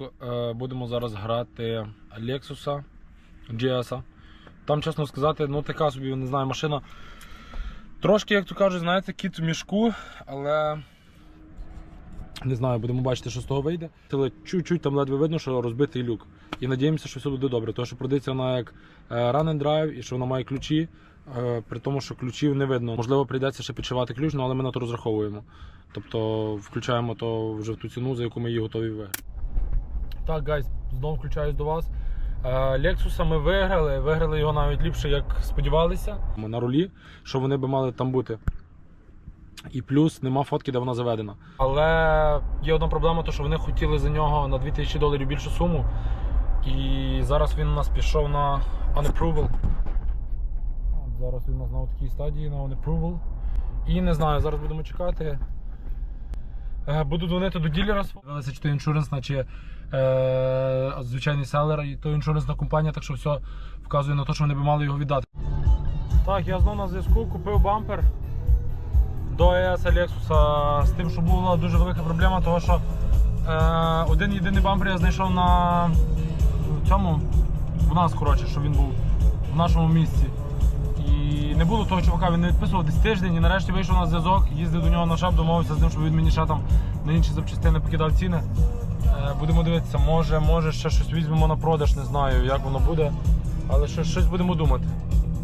ранок е, будемо зараз грати Lexus GS. Там, чесно сказати, ну така собі, не знаю, машина. Трошки, як то кажуть, знаєте, кіт в мішку, але не знаю, будемо бачити, що з того вийде. Але чуть-чуть там ледве видно, що розбитий люк. І надіємося, що все буде добре. Тому що продається вона як е, run and drive і що вона має ключі, е, при тому, що ключів не видно. Можливо, прийдеться ще підшивати ключ, ну, але ми на то розраховуємо. Тобто включаємо то вже в ту ціну, за яку ми її готові виграти. Так, гайз, знову включаюсь до вас. Лексуса ми виграли, виграли його навіть ліпше, як сподівалися. Ми на рулі, що вони би мали там бути. І плюс нема фотки, де вона заведена. Але є одна проблема, то що вони хотіли за нього на 2000 доларів більшу суму. І зараз він у нас пішов на unapproval. Зараз він у нас на такій стадії на unapproval. І не знаю, зараз будемо чекати. Е, Буду дзвонити до ділера. Дивилися, чи то іншуренс, наче звичайний селер, і то іншуренсна компанія, так що все вказує на те, що вони би мали його віддати. Так, я знову на зв'язку купив бампер до ES Lexus з тим, що була дуже велика проблема, того що е, один єдиний бампер я знайшов на цьому, в нас, коротше, що він був в нашому місці. І не було того чувака, він не відписував десь тиждень і нарешті вийшов на зв'язок, їздив до нього на шап, домовився з ним, щоб він мені ще там на інші запчастини покидав ціни. Е, будемо дивитися, може, може ще щось візьмемо на продаж, не знаю, як воно буде. Але щось, щось будемо думати.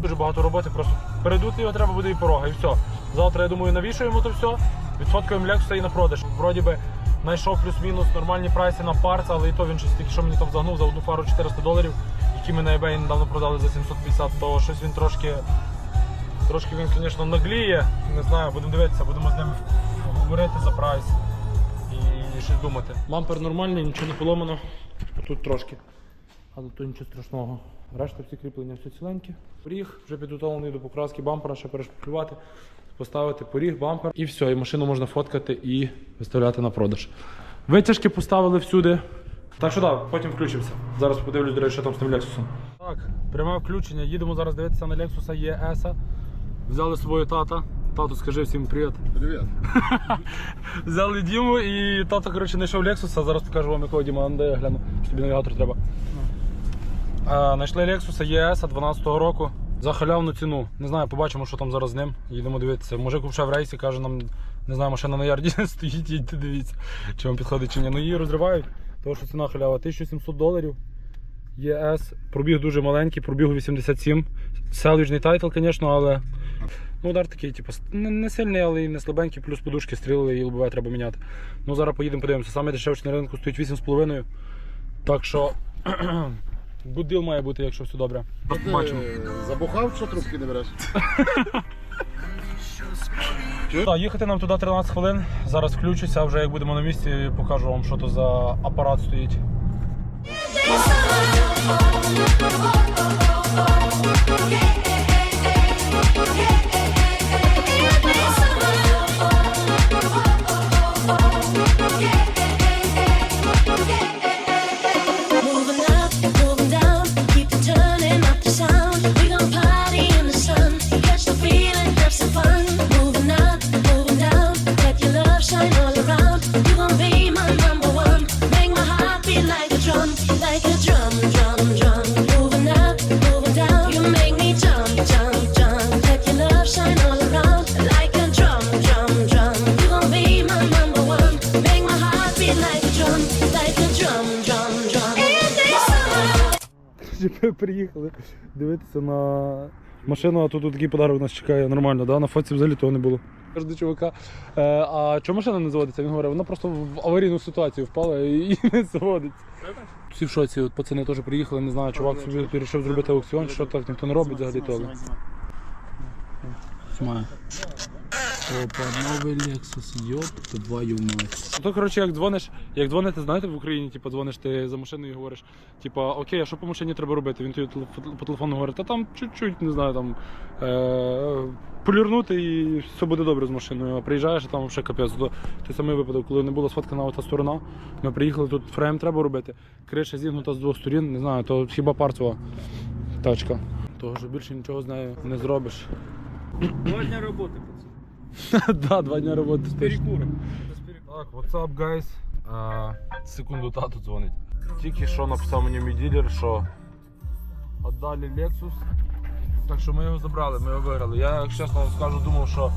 Дуже багато роботи, просто передути його треба буде і порога, і все. Завтра, я думаю, навішуємо то все, відфоткаємо Лексуса і на продаж. Вроді би знайшов плюс-мінус нормальні прайси на парц, але і то він щось тільки що мені там загнув за одну фару 400 доларів, які ми на eBay недавно продали за 750, то щось він трошки. Трошки він, звісно, нагліє. Не знаю, будемо дивитися, будемо з ним говорити за прайс і щось думати. Бампер нормальний, нічого не поломано. Тут трошки. Але то нічого страшного. Решта всі кріплення все ціленькі. Поріг, вже підготовлений до покраски бампера, ще перешпаклювати, поставити поріг, бампер і все, і машину можна фоткати і виставляти на продаж. Витяжки поставили всюди. Так що так, потім включимося. Зараз подивлюсь, до речі, що там з тим Лексусом. Так, пряме включення. Їдемо зараз дивитися на Lexus ES. Взяли з собою тата. Тату, скажи всім привіт. Привіт. Взяли Діму і тато, коротше, знайшов Lexus. Зараз покажу вам, якого Діма де я гляну, що тобі навігатор треба. А, Знайшли Lexus ES 12 року за халявну ціну. Не знаю, побачимо, що там зараз з ним. Їдемо дивитися. Мужик вже в рейсі каже, нам не знаю, машина на ярді стоїть, їдьте дивіться, чи вам підходить чи ні. Ну її розривають, тому що ціна халява 1700 доларів. ЄС. Пробіг дуже маленький, пробіг 87. Селюжний тайтл, звісно, але ну, удар такий, типу, не, не сильний, але і не слабенький, плюс подушки стрілили і лобове треба міняти. Ну зараз поїдемо подивимося. Саме дешевший на ринку стоїть 8,5. Так що будил має бути, якщо все добре. Побачимо. Ти Забухав, що трубки не береш? Так, їхати нам туди 13 хвилин. Зараз включуся, а вже як будемо на місці, покажу вам, що то за апарат стоїть. Moving Ми приїхали дивитися на машину, а тут такий подарок нас чекає нормально, да? на фоці взагалі того не було. Кажу до чувака, е, а чому машина не заводиться? Він говорить, вона просто в аварійну ситуацію впала і, і не заводиться. Всі в шоці, от пацани теж приїхали, не знаю, чувак собі вирішив зробити аукціон, що так ніхто не робить взагалі того. Знімаю. Опа, новий Lexus, йоп, твою мать. То, коротше, як дзвониш, як дзвоните, знаєте, в Україні, типу, дзвониш ти за машиною і говориш, типу, окей, а що по машині треба робити? Він тобі телеф- по телефону говорить, та там чуть-чуть, не знаю, там е- полірнути і все буде добре з машиною. А приїжджаєш, а там взагалі капець. То, той самий випадок, коли не була сфоткана та сторона, ми приїхали, тут фрейм треба робити, криша зігнута з двох сторін, не знаю, то хіба парцева тачка. Того що більше нічого з нею не зробиш. Два дня работы, пацаны. Да, два дня роботи. С перекуром. Так, what's up, guys? Е, секунду тату дзвонить. Тільки що написав мені мій ділер, що віддали Lexus. Так що ми його забрали, ми його виграли. Я, якщо чесно вам скажу, думав, що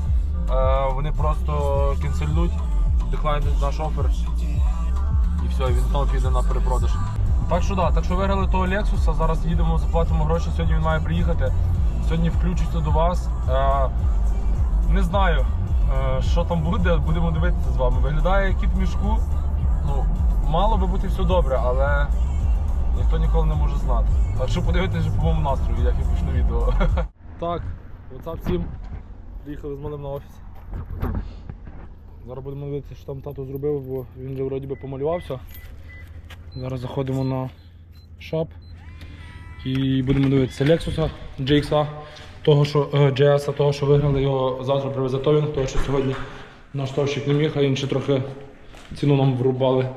е, вони просто кінцельнуть, деклайнуть наш офер. І все, і він знову піде на перепродаж. Так що да, так що виграли того Lexus, зараз їдемо, заплатимо гроші. Сьогодні він має приїхати. Сьогодні включуся до вас. Е, не знаю, е, що там буде, будемо дивитися з вами. Виглядає кіт в мішку. Ну, мало би бути все добре, але ніхто ніколи не може знати. Так що подивитися по моєму настрою, як я почну відео. Так, WhatsApp всім. Приїхали з малим на офіс. Зараз будемо дивитися, що там тато зробив, бо він вже вроді би помалювався. Зараз заходимо на шап і будемо дивитися Lexus, GX, того, що е, GS, того, що виграли його завтра привезе Товін, того, що сьогодні наш товщик не міг, а інші трохи ціну нам врубали.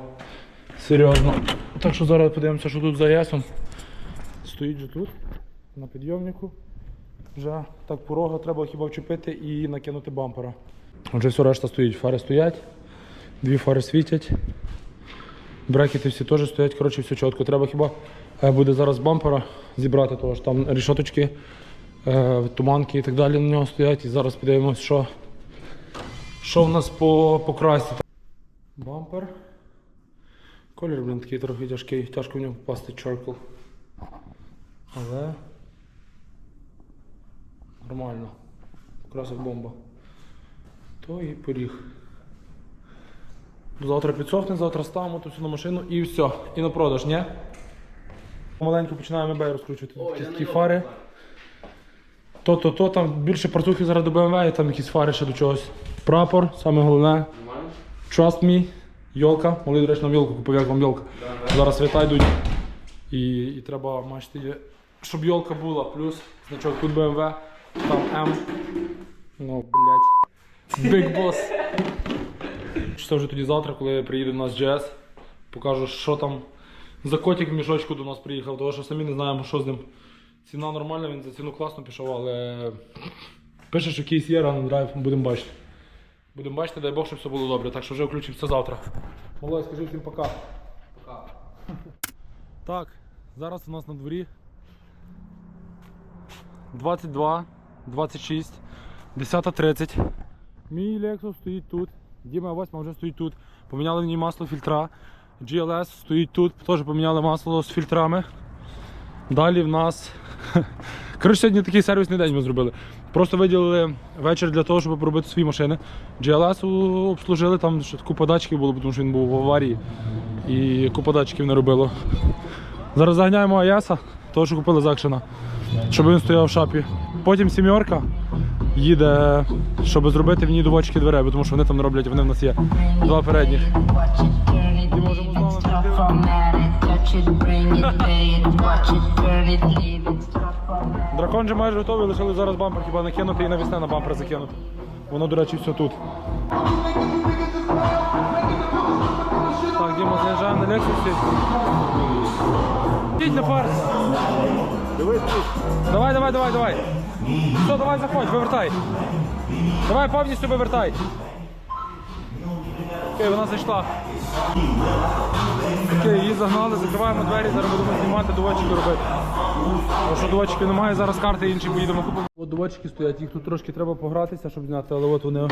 Серйозно. Так що зараз подивимося, що тут за ясом. Стоїть же тут, на підйомнику. Вже так порога треба хіба вчепити і накинути бампера. Отже, все решта стоїть. Фари стоять, дві фари світять. Брекети всі теж стоять, коротше, все чітко. Треба хіба е, буде зараз бампера зібрати, тому що там рішоточки, е, туманки і так далі на нього стоять. І зараз подивимось, що, що в нас по, по красі. Бампер. Колір, блін, такий трохи тяжкий, тяжко в нього попасти чоркл. Але нормально. Покрасив бомба. То і поріг. Завтра підсохне, завтра ставимо ту всю на машину і все. І на продаж, ні? Маленько починаємо eBay розкручувати. Такі фари. То, то, там більше партухи зараз до BMW, і там якісь фари ще до чогось. Прапор, саме головне. Trust me. Йолка. Малий, до речі, нам йолку купив, як вам йолка. Зараз свята йдуть. І, і треба бачити, щоб йолка була. Плюс значок тут BMW, там M. Ну, блядь. Big Boss. Це вже тоді завтра, коли приїде до нас GS, покажу, що там за котик в мішочку до нас приїхав, тому що самі не знаємо, що з ним. Ціна нормальна, він за ціну класно пішов, але пише, що кейс є, рано драйв, будемо бачити. Будемо бачити, дай Бог, щоб все було добре. Так що вже включимося завтра. Малой, скажи всім пока. Пока. Так, зараз у нас на дворі 22, 26, 10.30. Мій Lexus стоїть тут. Діма 8 вже стоїть тут. Поміняли мені масло фільтра. GLS стоїть тут, теж поміняли масло з фільтрами. Далі в нас. Коротше, сьогодні такий сервісний день ми зробили. Просто виділили вечір для того, щоб поробити свої машини. GLS обслужили, там купа датчиків було, тому що він був в аварії. І купа датчиків не робило. Зараз заганяємо Аяса, того, що купили з акшена, щоб він стояв в шапі. Потім сімерка їде, щоб зробити в ній доводчики дверей, тому що вони там не роблять, вони в нас є. Два передніх. Дракон же майже готовий, лишили зараз бампер хіба накинути і навісне на бампер закинути. Воно, до речі, все тут. Так, Діма заїжджає на Лексусі. Їдь на фарс. Давай, давай, давай, давай. Все, давай заходь, вивертай. Давай повністю вивертай. Окей, вона зайшла. Окей, її загнали, закриваємо двері, зараз будемо знімати, доводчики робити. Тому що доводчиків немає, зараз карти інші поїдемо купимо. От доводчики стоять, їх тут трошки треба погратися, щоб зняти, але от вони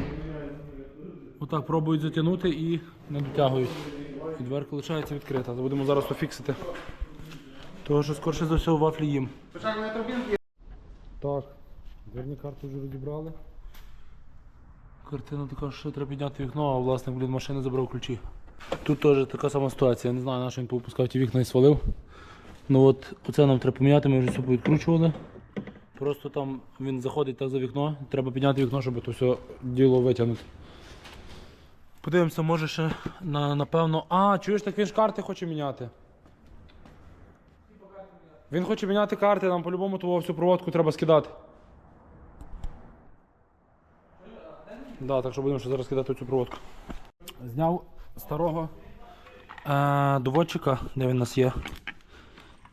отак пробують затягнути і не дотягують. І дверка лишається відкрита. Будемо зараз пофіксити. Того, що скорше за все в вафлі їм. Так, дверні карти вже розібрали. Картина така, що треба підняти вікно, а власник блін, машини забрав ключі. Тут теж така сама ситуація. Не знаю, на що він повипускав ті вікна і свалив. Ну от оце нам треба поміняти, ми вже все відкручували. Просто там він заходить так за вікно, треба підняти вікно, щоб то все діло витягнути. Подивимося, може ще на, напевно. А, чуєш, так він ж карти хоче міняти. Він хоче міняти карти, нам по-любому того всю проводку треба скидати. Да, так що будемо ще зараз кидати цю проводку. Зняв старого е, доводчика, де він у нас є.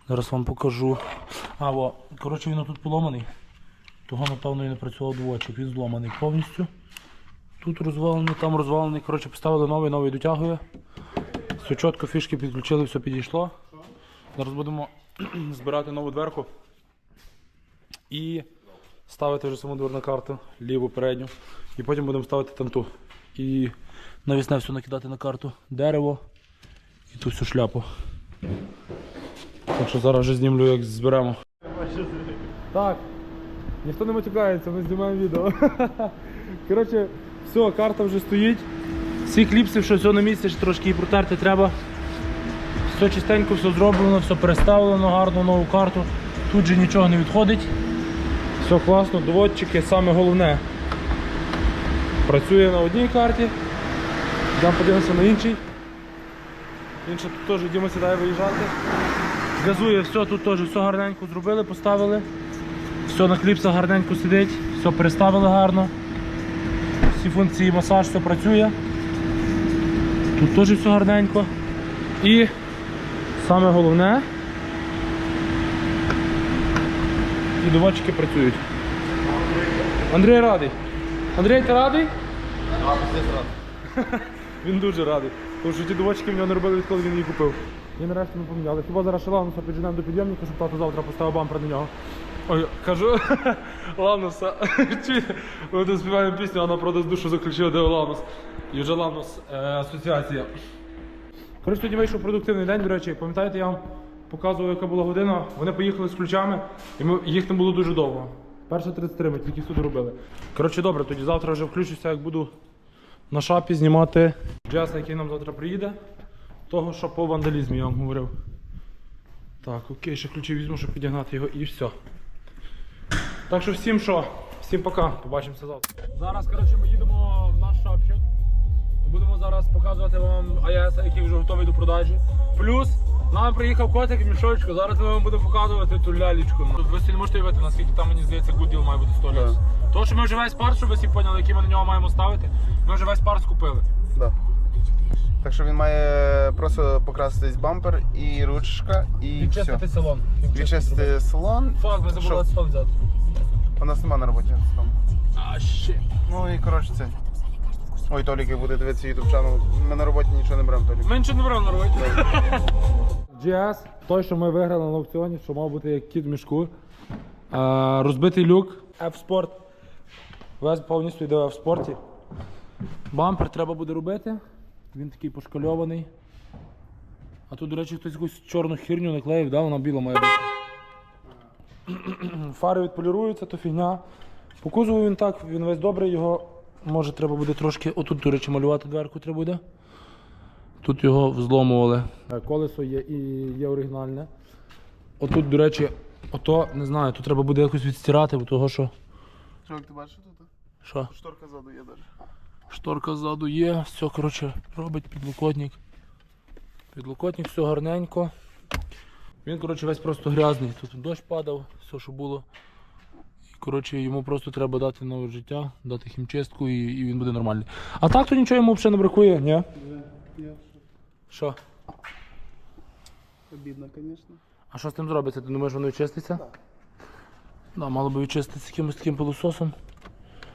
Зараз вам покажу. А, о, коротше, він тут поломаний. Того, напевно, і не працював доводчик. Він зломаний повністю. Тут розвалений, там розвалений. Коротше, поставили новий, новий дотягує. Все чітко, фішки підключили, все підійшло. Зараз будемо збирати нову дверку і ставити вже саму дверну карту, ліву передню. І потім будемо ставити там ту. І навісне все накидати на карту. Дерево і ту всю шляпу. Так що зараз вже знімлю, як зберемо. Так, ніхто не матюкається, ми знімаємо відео. Коротше, все, карта вже стоїть. Всі кліпси, що все на місці, ще трошки її протерти треба. Все чистенько, все зроблено, все переставлено, гарно нову карту. Тут же нічого не відходить. Все класно, доводчики, саме головне. Працює на одній карті. Йдемо подивимося на іншій. Інша тут теж йдемо сідає виїжджати. Газує все, тут теж все гарненько зробили, поставили. Все на кліпсах гарненько сидить, все переставили гарно. Всі функції масаж, все працює. Тут теж все гарненько. І саме головне. І доводчики працюють. Андрій радий. Андрій, ти радий? Він дуже радий. Тому що ті доводчики в нього не робили, відколи він її купив. І нарешті ми поміняли. Хіба зараз ще Лавнуса підженемо до підйомника, щоб тато завтра поставив бампер на нього. Ой, кажу, Лавнуса, ми тут співаємо пісню, вона продаж душу заключила, де Лавнус. І вже Лавнус е, асоціація. Коротше, тоді вийшов продуктивний день, до речі, пам'ятаєте, я вам показував, яка була година. Вони поїхали з ключами, і ми, їх не було дуже довго. Перша 33 ми тільки сюди робили. Коротше, добре, тоді завтра вже включуся, як буду на шапі знімати джаз, який нам завтра приїде. Того, що по вандалізмі я вам говорив. Так, окей, ще ключі візьму, щоб підігнати його і все. Так що всім що? Всім пока, побачимося завтра. Зараз, коротше, ми їдемо в наш шапчик. Будемо зараз показувати вам АЕС, який вже готовий до продажі. Плюс нам приїхав котик в мішочку, зараз ми вам будемо показувати ту лялечку. Ви собі не можете уявити, наскільки там, мені здається, good deal має бути 100 ліс. Тому що ми вже весь парт, щоб ви всі поняли, який ми на нього маємо ставити. Ми вже весь парт скупили. Да. Так що він має просто покраситись бампер і ручка, і все. Салон. Відчистити салон. Фак, ми Що? забули салон взяти. У нас нема на роботі. там. А, ще. Ну і коротше це. Ой, Толік, як буде дивитися YouTube чанел. Ми на роботі нічого не беремо, Толік. Ми нічого не беремо на роботі. GS, той, що ми виграли на аукціоні, що мав бути як кіт в мішку. Е, розбитий люк, F-Sport. Весь повністю йде в F-Спорті. Бампер треба буде робити. Він такий пошкальований. А тут, до речі, хтось якусь чорну хірню наклеїв, да? вона біла має бути. Фари відполіруються, то фігня. По кузову він так, він весь добрий, його може треба буде трошки. Отут, до речі, малювати дверку треба буде. Тут його взломували. Е, Колесо є і є оригінальне. Отут, до речі, ото не знаю, тут треба буде якось відстирати, бо того що. Чоловік, ти бачиш тут? Що? Шторка ззаду є навіть. Шторка ззаду є, все, коротше, робить підлокотник. Підлокотник, все гарненько. Він, коротше, весь просто грязний. Тут дощ падав, все, що було. І, коротше, йому просто треба дати нове життя, дати хімчистку і, і він буде нормальний. А так то нічого йому взагалі не бракує, ні? Що? Обідно, звісно. А що з тим зробиться? Ти думаєш, воно відчиститься? Так. Да, мало би відчиститися якимось таким пилососом.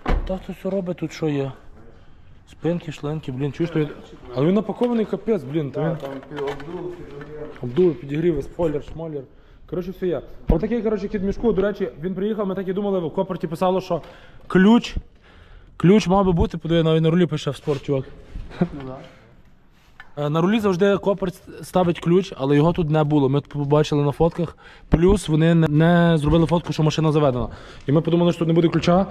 Так то все робить, тут що є? Спинки, шлинки, блін, чуєш, то... Але він напакований капець, блін. То він... Там Обдув, підігріви, спойлер, шмойлер. Коротше, все є. Отакий, коротше, кіт мішку. До речі, він приїхав, ми так і думали, в копорті писало, що ключ. Ключ мав би бути, подиви, навіть на рулі пише в спорт, чувак. Е, На рулі завжди коперть ставить ключ, але його тут не було. Ми побачили на фотках. Плюс вони не, зробили фотку, що машина заведена. І ми подумали, що тут не буде ключа.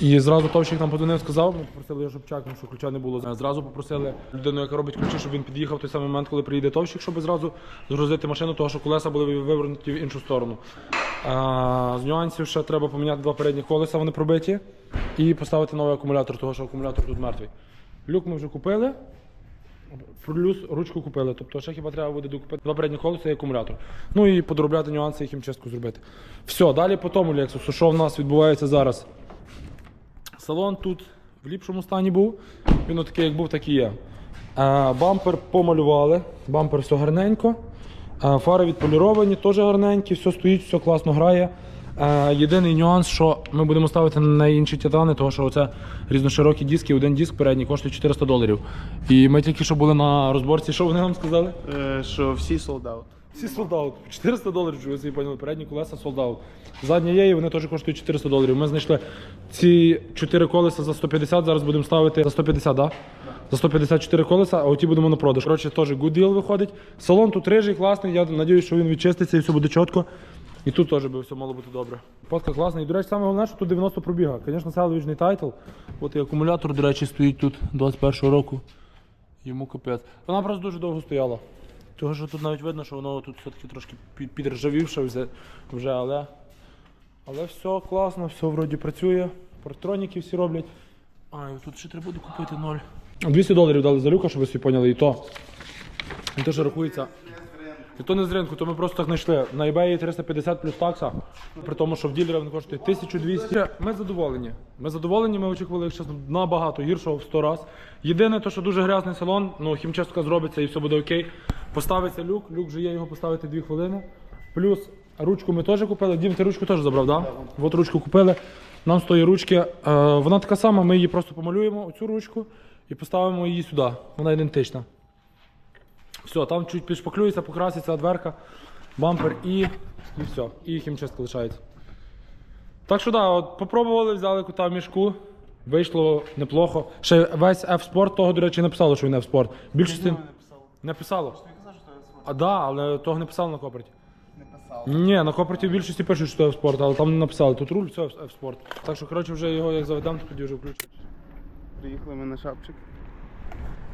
І зразу товщик нам подзвонив, сказав, ми попросили його, щоб чекнув, що ключа не було. Е, Зразу попросили людину, яка робить ключі, щоб він під'їхав в той самий момент, коли приїде товщик, щоб зразу згрузити машину, тому що колеса були вивернуті в іншу сторону. А, з нюансів ще треба поміняти два передні колеса, вони пробиті, і поставити новий акумулятор, тому що акумулятор тут мертвий. Люк ми вже купили. Плюс ручку купили. Тобто ще хіба треба буде докупити два передні колеса і акумулятор. Ну і подробляти нюанси, їх хімчистку зробити. Все, далі по тому Lexus, що в нас відбувається зараз. Салон тут в ліпшому стані був. Він такий, як був, так і є. Е, бампер помалювали, бампер все гарненько. Е, фари відполіровані, теж гарненькі, все стоїть, все класно грає. Е, єдиний нюанс, що ми будемо ставити на інші титани, тому що оце різноширокі диски, один диск передній коштує 400 доларів. І ми тільки що були на розборці, що вони нам сказали? Е, Що всі sold out. Всі солдаут. 400 доларів, щоб ви собі поняли, передні колеса солдаут. Задні є, і вони теж коштують 400 доларів. Ми знайшли ці 4 колеса за 150, зараз будемо ставити за 150, да? За 154 колеса, а оті будемо на продаж. Коротше, теж good deal виходить. Салон тут рижий, класний, я сподіваюся, що він відчиститься і все буде чітко. І тут теж би все мало бути добре. Подка класна. І, до речі, саме головне, що тут 90 пробіга. Звісно, салвіжний тайтл. От і акумулятор, до речі, стоїть тут 21-го року. Йому капець. Вона просто дуже довго стояла. Того, що тут навіть видно, що воно тут все-таки трошки підржавівше вже, вже але, але все класно, все вроді працює. Партроніки всі роблять. А, і тут ще треба буде купити ноль. 200 доларів дали за люка, щоб ви собі поняли, і то. І то, що рахується. І то не з ринку, то ми просто так знайшли. На eBay 350 плюс такса, при тому, що в ділера він коштує 1200. Ми задоволені. Ми задоволені, ми очікували, якщо набагато гіршого в 100 раз. Єдине, то, що дуже грязний салон, ну хімчистка зробиться і все буде окей. Поставиться люк, люк вже є його поставити 2 хвилини. Плюс ручку ми теж купили. Дім, ти ручку теж забрав, так? Да? От ручку купили. Нам з тої ручки. Е, вона така сама, ми її просто помалюємо, оцю ручку, і поставимо її сюди. Вона ідентична. Все, там чуть підшпаклюється, покраситься дверка, бампер і, і все. І хімчистка лишається. Так що да, от попробували, взяли кота в мішку. Вийшло неплохо. Ще весь F-Sport, того, до речі, не писало, що він F-Sport. Більшості не писало. А да, але того не писало на коперті. Не писав. Ні, на коперті в більшості пишуть, що F-Sport, але там не написали. Тут руль, все F-Sport. Так що, коротше, вже його як заведемо, то тоді вже включимо. Приїхали ми на шапчик.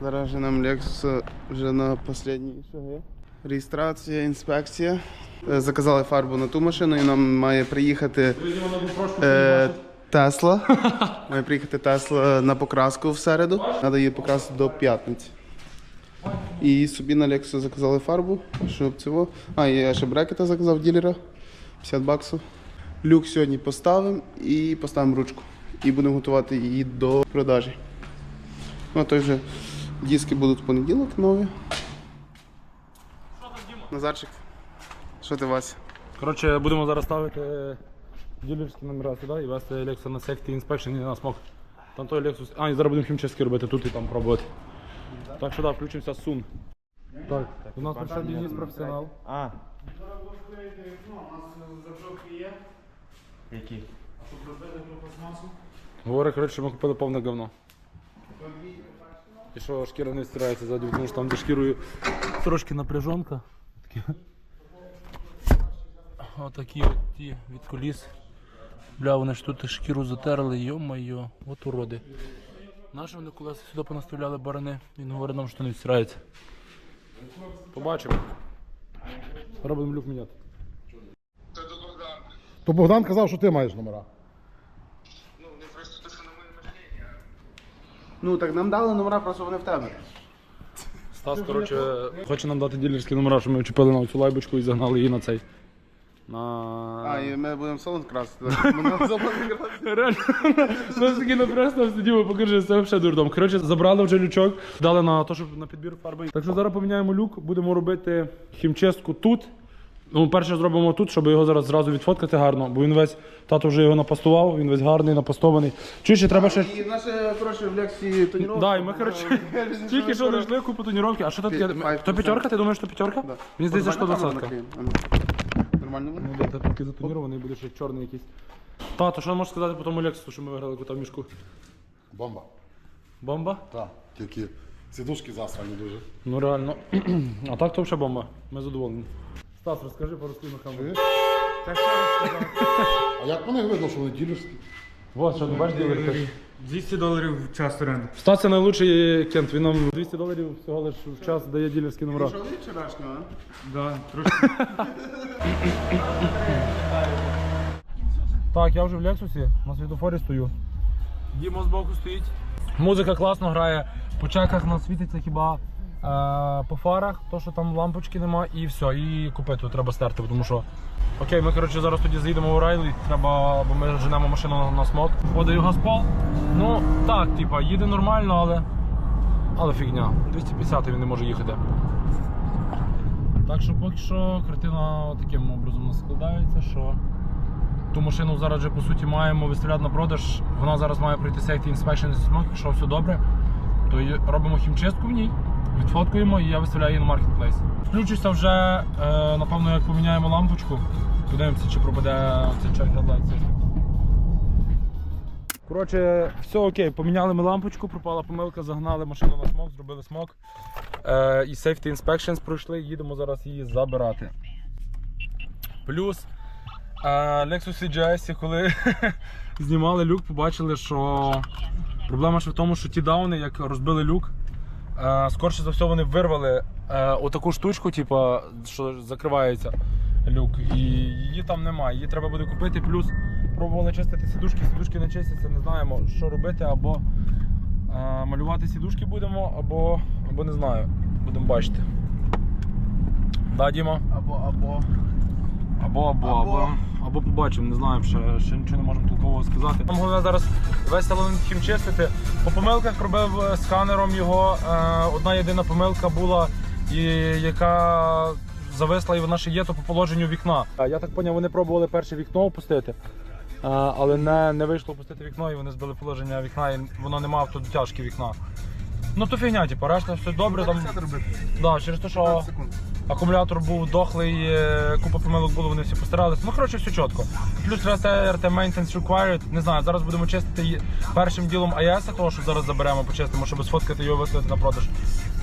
Зараз вже нам Lexus вже на останні шаги. Реєстрація, інспекція. Е, Заказали фарбу на ту машину і нам має приїхати е, Тесла. Має приїхати Тесла на покраску в середу. Треба її покрасити до п'ятниці. І собі на Lexus заказали фарбу, щоб цього. А, я ще брекета заказав ділера. 50 баксів. Люк сьогодні поставимо і поставимо ручку. І будемо готувати її до продажі. Ну, а той вже диски будуть в понеділок нові. Назарчик, що ти Вася? Коротше, будемо зараз ставити е, ділерські номера сюди і вести Lexus на Safety Inspection і на смок. Там той Lexus. А, і зараз будемо хімчистки робити тут і там пробувати. Так що да, включимося сун. Так, у нас прийшов Денис професіонал. А. Які? Говорить, коротше, що ми купили повне говно. І що шкіра не стирається ззаді, тому що там де шкірою трошки напряжонка. Отакі от ті від коліс. Бля, вони ж тут шкіру затерли, йо-майо, от уроди. Наші вони колеса сюди понаставляли барани, він говорить нам, що не стирається. Побачимо. Робимо люк міняти. То Богдан казав, що ти маєш номера. Ну так нам дали номера, просто вони в тебе. Стас, коротше, хоче нам дати ділерські номера, що ми вчепили на цю лайбочку і загнали її на цей. На... А, і ми будемо салон красити. так? Ми на салон красити. Реально, нас таки напрясно сидімо, покажи, це взагалі дурдом. Коротше, забрали вже лючок, дали на те, щоб на підбір фарби. Так що зараз поміняємо люк, будемо робити хімчистку тут. Ну, перше зробимо тут, щоб його зараз зразу відфоткати гарно, бо він весь, тато вже його напастував, він весь гарний, напастований. Чуєш, ще треба ще. І наше, коротше, в Лексі тоніровка. Да, і ми, коротше, тільки що знайшли купу тоніровки. А що тут є? То п'ятерка? Ти думаєш, що п'ятерка? Мені здається, що Нормально 20. камеру накриємо? А ну. Нормально буде? Ну, да, такий затонірований буде ще чорний якийсь. Тато, що можеш сказати по тому Лексусу, що ми виграли кота в мішку? Бомба. Бомба? Так. Тільки сідушки засрані дуже. Ну реально. А так то взагалі бомба. Ми задоволені. Стас, розкажи на камеру. А як по них видно, що вони ділерські? Вот, що бачиш ділер. 200 доларів в час оренди. Стас це найлучший кент. Він нам 200 доларів всього лиш в час дає ділерські номера. Що ви вчорашнього, а? Да, трошки. Так, я вже в Лексусі, на світофорі стою. Дімо збоку стоїть. Музика класно грає, по чеках нас світиться хіба по фарах, то що там лампочки нема, і все, і купити треба стерти, тому що. Окей, ми коротше зараз тоді заїдемо у Райлі, треба, бо ми женемо машину на, смок. Подаю газпол. Ну так, типа, їде нормально, але. Але фігня. 250 він не може їхати. Так що поки що картина таким образом складається, що ту машину зараз вже по суті маємо виставляти на продаж. Вона зараз має пройти safety inspection зі якщо все добре, то робимо хімчистку в ній, відфоткуємо і я виставляю її на маркетплейс. Включуся вже, е, напевно, як поміняємо лампочку. Подивимося, чи пропаде цей чек headlight. Коротше, все окей, поміняли ми лампочку, пропала помилка, загнали машину на смок, зробили смок. Е, і safety inspections пройшли, їдемо зараз її забирати. Плюс е, Lexus CGS, коли знімали люк, побачили, що проблема ще в тому, що ті дауни, як розбили люк, скорше за все вони вирвали е, отаку штучку, типу, що закривається люк. І її там немає. Її треба буде купити. Плюс пробували чистити сідушки, сідушки не чистяться, не знаємо, що робити, або е, малювати сідушки будемо, або, або не знаю. Будемо бачити. Да, Діма? Або, або. Або, або, або, Або. Або побачимо, не знаємо, ще, ще нічого не можемо толкового сказати. Нам головне зараз весь салон чистити. По помилках робив е, сканером його. Е, одна єдина помилка була, і, яка зависла і вона ще є, то по положенню вікна. Я так зрозумів, вони пробували перше вікно опустити, е, але не, не вийшло опустити вікно, і вони збили положення вікна, і воно не мав тут дотяжки вікна. Ну то фігня, типу, решта все добре. Там, да, через те, що акумулятор був дохлий, е, купа помилок було, вони всі постаралися. Ну, коротше, все чітко. Плюс RT Maintenance Required. Не знаю, зараз будемо чистити першим ділом AES, того, що зараз заберемо, почистимо, щоб сфоткати його виставити на продаж.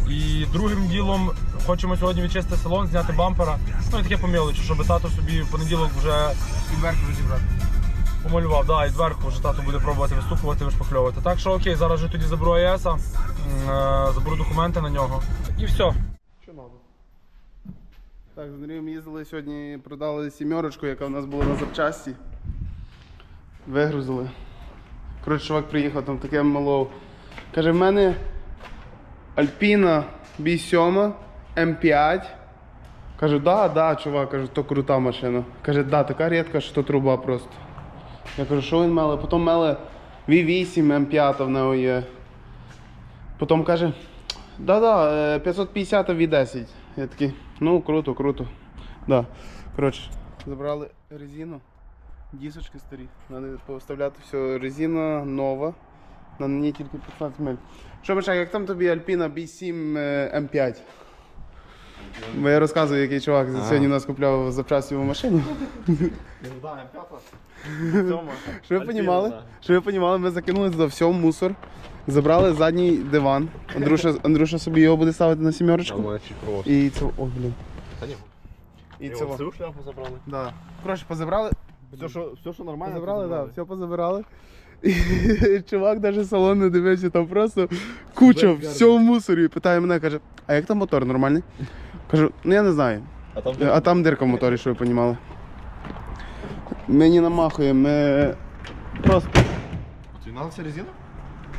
І другим ділом хочемо сьогодні відчистити салон, зняти бампера. Ну і таке по мелочі, щоб тато собі в понеділок вже І верх розібрати. помалював. Да, і зверху вже тато буде пробувати вистукувати, вишпакльовувати. Так що окей, зараз вже тоді заберу АЕС, заберу документи на нього. І все. Так, з Андрієм їздили сьогодні, продали сімерочку, яка в нас була на запчасті. Вигрузили. Коротше, чувак приїхав, там таке мало. Каже, в мене Альпіна B7 М5. Кажу, да, да, чувак, кажу, то крута машина. Каже, да, така рідка, що то труба просто. Я кажу, що він меле? Потім меле V8 М5 в нього є. Потім каже, да-да, е, 550 V10. Я такий, ну круто, круто. Да. Коротше, забрали резину, дісочки старі. Треба поставляти все. Резина нова. На ній тільки 15 миль. Що, Мишак, як там тобі Alpina B7 е, M5? Бо я розказую, який чувак сьогодні нас купляв запчасті в машині. Щоб ви понімали, щоб ви понімали, ми закинули за все мусор, забрали задній диван. Андрюша, Андрюша собі його буде ставити на сімерочку. І це. О, блін. І це. во. шляпу забрали. Да. Коротше, позабрали. Все, що, все, що нормально, Позабрали, так, все позабирали. І чувак навіть салон не дивився, там просто куча, все в мусорі. Питає мене, каже, а як там мотор нормальний? Кажу, ну я не знаю. А там А там дирка в моторі, щоб ви понімали. Ми не намахуємо, ми просто. Ця резина?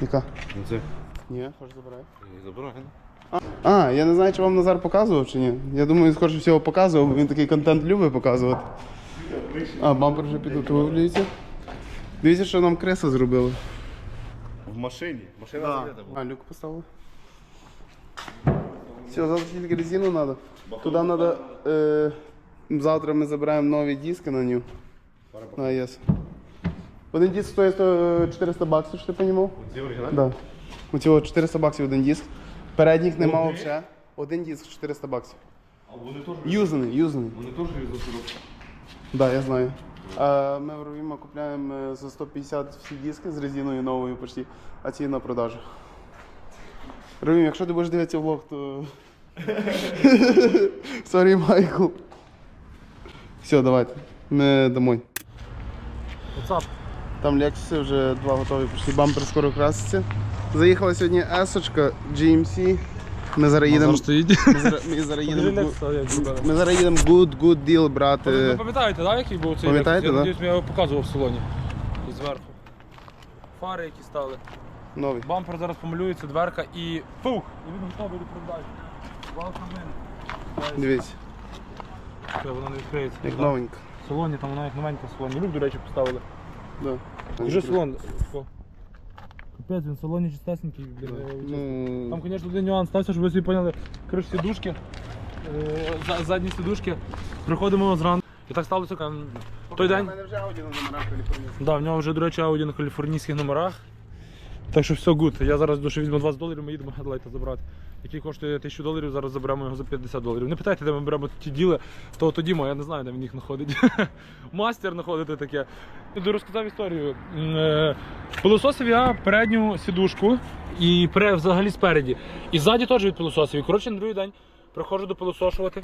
Яка? Ну це. Ні, хочеш забирай. Забирай. А, я не знаю, чи вам Назар показував чи ні. Я думаю, він скоріше всього показував, бо він такий контент любить показувати. А, бампер вже підготовлюється. Дивіться, що нам кресло зробили. В машині. Машина закрита була. А, люк поставили. Все, завтра тільки резину треба. Туди треба. Е, завтра ми забираємо нові диски на нього. На АЕС. Один диск стоїть е, 400 баксів, що ти розумів? Ці оригінальні? Да. У цього 400 баксів один диск. Передніх нема взагалі. Один диск 400 баксів. А вони теж Юзаний, юзаний. вони теж різали. Да, я знаю. А, ми в Ровіма купляємо е, за 150 всі диски з резиною новою почти, а ці на продажу. Ровім, якщо ти будеш дивитися влог, то. Сорі, Майкл. Все, давайте. Ми домой. WhatsApp. Там Lexus вже два готові, почти бампер скоро краситься. Заїхала сьогодні S-очка GMC. Ми зараз їдемо. Ми зараз, їдемо. Ми зараз їдемо good, good deal брати. Ви пам'ятаєте, да, який був цей Пам'ятаєте, Lexus? Я його показував в салоні. Зверху. Фари, які стали. Новий. Бампер зараз помалюється, дверка і фух! І він готовий до продажі. В мене. Дивіться, воно не відкриється. як Да. новенько. В салоні, там вона як новенька в салоні. Люк, до речі, поставили. Да. Вже салон. О. Капець, він в салоні чистесенький. блін, я вичистив. Ну, Там, звісно, один нюанс стався, щоб ви собі поняли. Коротше, сідушки, е, за- задні сідушки. Приходимо зранку. І так сталося, ка- Той У день. мене вже Audi на номерах. Да, в нього вже, до речі, Audi на каліфорнійських номерах. Так що все гуд. Я зараз дуже візьму 20 доларів, ми їдемо Headlight забрати. Який коштує 1000 доларів, зараз заберемо його за 50 доларів. Не питайте, де ми беремо ті діли, то тоді я не знаю, де він їх знаходить. Мастер знаходити таке. Розказав історію. Е, Пилососив я передню сідушку і взагалі спереді. І ззаді теж від пилососив. І коротше на другий день приходжу до пилосошувати.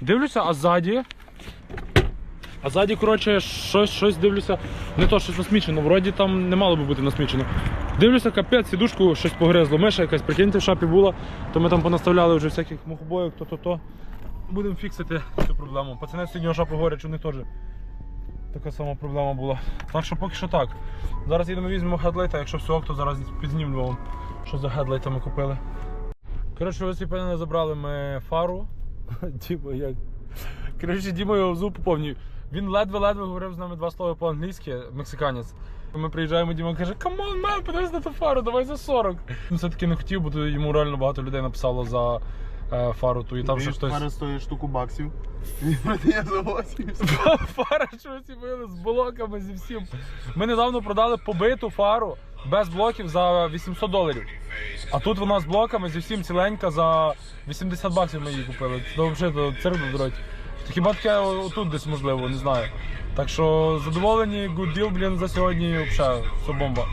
Дивлюся, а ззаді а ззаді, коротше, щось, щось дивлюся, не то щось насмічено, вроді там не мало би бути насмічено. Дивлюся, капець, сідушку щось погризло. Миша якась, прикиньте, в шапі була, то ми там понаставляли вже всяких мухобоїв, то-то-то. Будемо фіксити цю проблему. Пацани синього шапу говорять, що в них теж така сама проблема була. Так що поки що так. Зараз їдемо візьмемо хедлайта, якщо все, то зараз підзнімлю вам, що за хедлайта ми купили. Коротше, ви всі певно забрали ми фару. Діма, як. Коротше, Діма його взув по повній. Він ледве-ледве говорив з нами два слова по-англійськи, мексиканець. Ми приїжджаємо, Діма каже, камон, мен, подивись на ту фару, давай за 40. Він все-таки не хотів, бо йому реально багато людей написало за е, фару ту. І там ще хтось. Фара стоїть штуку баксів. Він продає за 80. Фара щось і били з блоками зі всім. Ми недавно продали побиту фару без блоків за 800 доларів. А тут вона з блоками зі всім ціленька за 80 баксів ми її купили. Це взагалі цирк дороті. Хіба таке отут десь можливо, не знаю. Так що задоволені, good deal, блін, за сьогодні, взагалі, все бомба.